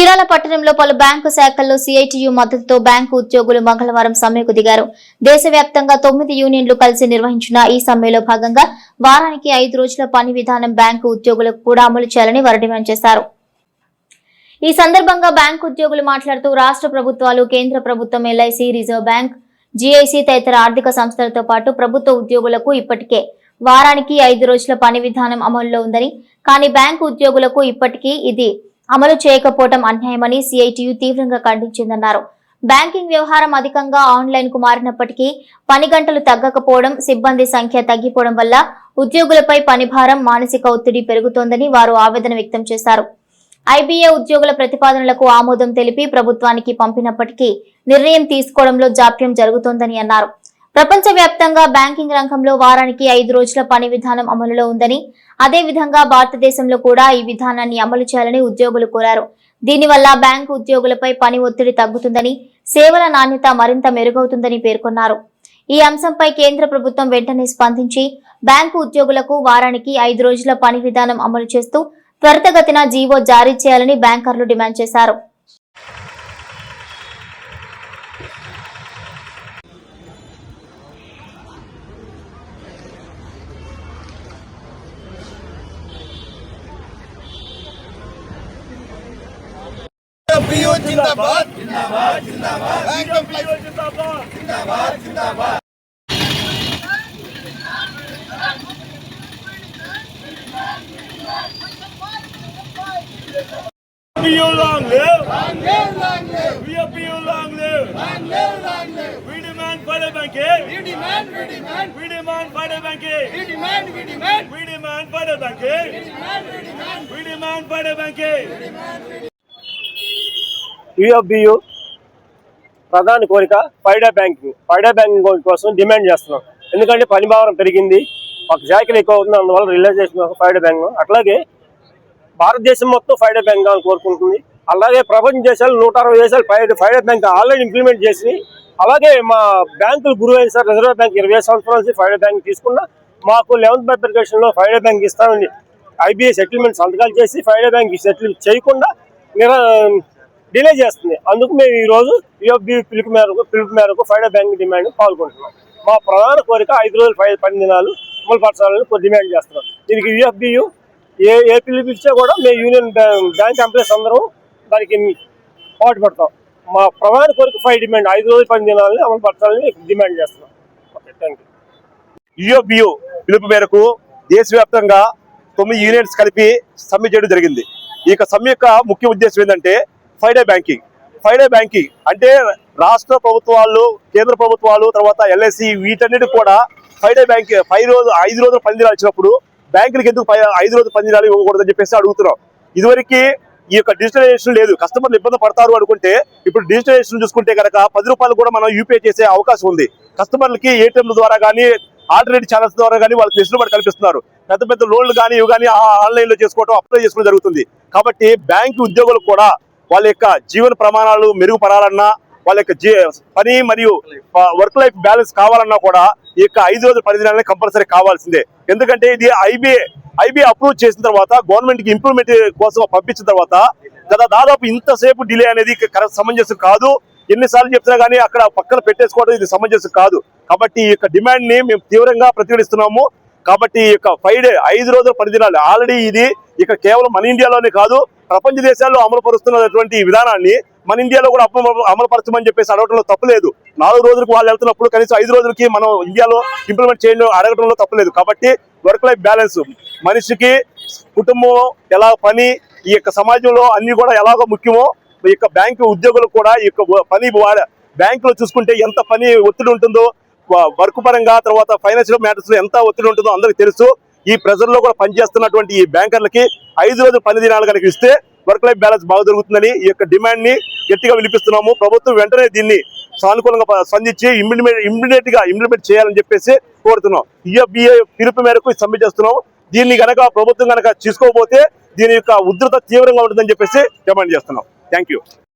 చీరాల పట్టణంలో పలు బ్యాంకు శాఖల్లో సిఐటియు మద్దతుతో బ్యాంకు ఉద్యోగులు మంగళవారం సమ్మెకు దిగారు. దేశవ్యాప్తంగా తొమ్మిది యూనియన్లు కలిసి నిర్వహించిన ఈ సమ్మెలో భాగంగా వారానికి ఐదు రోజుల పని విధానం బ్యాంకు ఉద్యోగులకు కూడా అమలు చేయాలని వారు డిమాండ్ చేశారు. ఈ సందర్భంగా బ్యాంకు ఉద్యోగులు మాట్లాడుతూ రాష్ట్ర ప్రభుత్వాలు కేంద్ర ప్రభుత్వం ఎల్ఐసి రిజర్వ్ బ్యాంక్ జీఐసి తదితర ఆర్థిక సంస్థలతో పాటు ప్రభుత్వ ఉద్యోగులకు ఇప్పటికే వారానికి ఐదు రోజుల పని విధానం అమలులో ఉందని కానీ బ్యాంకు ఉద్యోగులకు ఇప్పటికీ ఇది అమలు చేయకపోవడం అన్యాయమని సిఐటియు తీవ్రంగా ఖండించిందన్నారు. బ్యాంకింగ్ వ్యవహారం అధికంగా ఆన్లైన్కు మారినప్పటికీ పని గంటలు తగ్గకపోవడం సిబ్బంది సంఖ్య తగ్గిపోవడం వల్ల ఉద్యోగులపై పనిభారం మానసిక ఒత్తిడి పెరుగుతోందని వారు ఆవేదన వ్యక్తం చేశారు. ఐబీఏ ఉద్యోగుల ప్రతిపాదనలకు ఆమోదం తెలిపి ప్రభుత్వానికి పంపినప్పటికీ నిర్ణయం తీసుకోవడంలో జాప్యం జరుగుతోందని అన్నారు. ప్రపంచవ్యాప్తంగా బ్యాంకింగ్ రంగంలో వారానికి ఐదు రోజుల పని విధానం అమలులో ఉందని అదే విధంగా భారతదేశంలో కూడా ఈ విధానాన్ని అమలు చేయాలని ఉద్యోగులు కోరారు. దీనివల్ల బ్యాంకు ఉద్యోగులపై పని ఒత్తిడి తగ్గుతుందని సేవల నాణ్యత మరింత మెరుగవుతుందని పేర్కొన్నారు. ఈ అంశంపై కేంద్ర ప్రభుత్వం వెంటనే స్పందించి బ్యాంకు ఉద్యోగులకు వారానికి ఐదు రోజుల పని విధానం అమలు చేస్తూ త్వరితగతిన జీవో జారీ చేయాలని బ్యాంకర్లు డిమాండ్ చేశారు. PO जिंदाबाद जिंदाबाद जिंदाबाद बैंक एम्प्लॉय जिंदाबाद जिंदाबाद जिंदाबाद PO long live! Long live, long live, We are PO long live! long live, long live. We demand further banking! We demand, we demand, We demand further banking! we demand, we demand, We demand further banking! we demand, we demand. We demand further banking! UFBU ప్రధాన కోరిక five day banking five day banking కోసం demand చేస్తున్నాం. ఎందుకంటే పని భావనం పెరిగింది. ఒక శాఖలు ఎక్కువ అవుతుంది అందువల్ల రిలైజేషన్ కోసం ఫైడే బ్యాంక్. అట్లాగే భారతదేశం మొత్తం ఫైడే బ్యాంక్ కావాలని కోరుకుంటుంది. అలాగే ప్రపంచ దేశాలు నూట అరవై దేశాలు five five day bank already implement చేసి అలాగే మా బ్యాంకులు గురువు అయిన సార్ రిజర్వ్ బ్యాంక్ ఇరవై సంవత్సరాల నుంచి ఫైడే బ్యాంక్ తీసుకున్నా మాకు లెవెన్త్ బైఫర్కేషన్ ఫైడే బ్యాంక్ ఇస్తామని ఐబీఐ సెటిల్మెంట్ సంతకాలు చేసి ఫైడే బ్యాంక్ సెటిల్ చేయకుండా డిలే చేస్తుంది. అందుకు మేము ఈరోజు రోజు పిలుపు మేరకు పిలుపు మేరకు ఫైడా బ్యాంక్ డిమాండ్ పాల్గొంటున్నాం. మా ప్రధాన కోరిక ఐదు రోజులు ఫైవ్ పని దినాలు అమలు పరచాలని డిమాండ్ చేస్తున్నాం. దీనికి యూఎఫ్బియు ఏ ఏ పిలుపు కూడా మేము యూనియన్ బ్యాంక్ ఎంప్లాయీస్ అందరం దానికి పాటుపడతాం. మా ప్రధాన కోరిక ఫైవ్ డిమాండ్ ఐదు రోజులు పని దినాలని అమలుపరచాలని డిమాండ్ చేస్తున్నాం. ఓకే థ్యాంక్ యూ యుఎఫ్బియు పిలుపు మేరకు దేశవ్యాప్తంగా తొమ్మిది యూనియన్స్ కలిపి సమ్మె చేయడం జరిగింది. ఈ యొక్క సమ్మె యొక్క ముఖ్య ఉద్దేశం ఏంటంటే ఫైడే బ్యాంకింగ్. Five day banking. అంటే రాష్ట్ర ప్రభుత్వాలు కేంద్ర ప్రభుత్వాలు తర్వాత ఎల్ఐసి వీటన్నిటి కూడా ఫైడే బ్యాంక్ ఫైవ్ రోజు ఐదు రోజులు పందిరాలు ఇచ్చినప్పుడు బ్యాంకులకు ఎందుకు ఫై- ఐదు రోజులు పందిరాలు ఇవ్వకూడదని చెప్పేసి అడుగుతున్నాం. ఇదివరకు ఈ యొక్క డిజిటలైజేషన్ లేదు. కస్టమర్లు ఇబ్బంది పడతారు అనుకుంటే ఇప్పుడు డిజిటలైజేషన్ చూసుకుంటే కనుక పది రూపాయలు కూడా మనం యూపీఐ చేసే అవకాశం ఉంది. కస్టమర్లకి ఏటీఎంల ద్వారా కానీ ఆల్టర్నేట్ ఛానల్స్ ద్వారా కానీ వాళ్ళకి వెసులుబాటు కల్పిస్తున్నారు పెద్ద పెద్ద లోన్లు కానీ ఇవి కానీ ఆన్లైన్లో చేసుకోవడం అప్లై చేసుకోవడం జరుగుతుంది. కాబట్టి బ్యాంకు ఉద్యోగులకు కూడా వాళ్ళ యొక్క జీవన ప్రమాణాలు మెరుగుపడాలన్నా వాళ్ళ యొక్క జీ- పని మరియు వర్క్ లైఫ్ బ్యాలెన్స్ కావాలన్నా కూడా ఈ యొక్క ఐదు రోజుల పని దినాలనే కంపల్సరీ కావాల్సిందే. ఎందుకంటే ఇది ఐబీఏ ఐబీఏ అప్రూవ్ చేసిన తర్వాత గవర్నమెంట్కి ఇంప్లిమెంట్ కోసం పంపించిన తర్వాత గత దాదాపు ఇంతసేపు డిలే అనేది కరెక్ట్ సమంజసం కాదు. ఎన్నిసార్లు చెప్తున్నా కానీ అక్కడ పక్కన పెట్టేసుకోవడం ఇది సమంజసం కాదు. కాబట్టి ఈ యొక్క డిమాండ్ని మేము తీవ్రంగా ప్రతిఘటిస్తున్నాము కాబట్టి ఈ యొక్క ఫైవ్ డే ఐదు రోజుల పది దినాలు ఆల్రెడీ ఇది ఇక కేవలం మన ఇండియాలోనే కాదు ప్రపంచ దేశాల్లో అమలు పరుస్తున్నటువంటి విధానాన్ని మన ఇండియాలో కూడా అమలు అమలుపరచమని చెప్పేసి అడగడంలో తప్పులేదు నాలుగు రోజులకు వాళ్ళు వెళ్తున్నప్పుడు కనీసం ఐదు రోజులకి మనం ఇండియాలో ఇంప్లిమెంట్ చేయడం అడగడంలో తప్పులేదు కాబట్టి వర్క్ లైఫ్ బ్యాలెన్స్ మనిషికి కుటుంబం ఎలా పని ఈ యొక్క సమాజంలో అన్ని కూడా ఎలాగో ముఖ్యమో ఈ యొక్క బ్యాంకు ఉద్యోగులకు కూడా ఈ యొక్క పని వాడ- బ్యాంకులో చూసుకుంటే ఎంత పని ఒత్తిడి ఉంటుందో వర్క్ పరంగా తర్వాత ఫైనాన్షియల్ మ్యాటర్స్లో ఎంత ఒత్తిడి ఉంటుందో అందరికి తెలుసు. ఈ ప్రెజర్లో కూడా పనిచేస్తున్నటువంటి ఈ బ్యాంకర్లకి ఐదు రోజుల పని దినాలు కనుక ఇస్తే వర్క్ లైఫ్ బ్యాలెన్స్ బాగా జరుగుతుందని ఈ యొక్క డిమాండ్ని గట్టిగా వినిపిస్తున్నాము. ప్రభుత్వం వెంటనే దీన్ని సానుకూలంగా స్పందించి ఇంప్లిమెంట్ ఇమ్మీడియట్గా ఇంప్లిమెంట్ చేయాలని చెప్పేసి కోరుతున్నాం. ఈఎఫ్బిఏ పిలుపు మేరకు సమ్మె చేస్తున్నాం. దీన్ని గనక ప్రభుత్వం గనక తీసుకోకపోతే దీని యొక్క ఉధృత తీవ్రంగా ఉంటుందని చెప్పేసి డిమాండ్ చేస్తున్నాం. Thank you.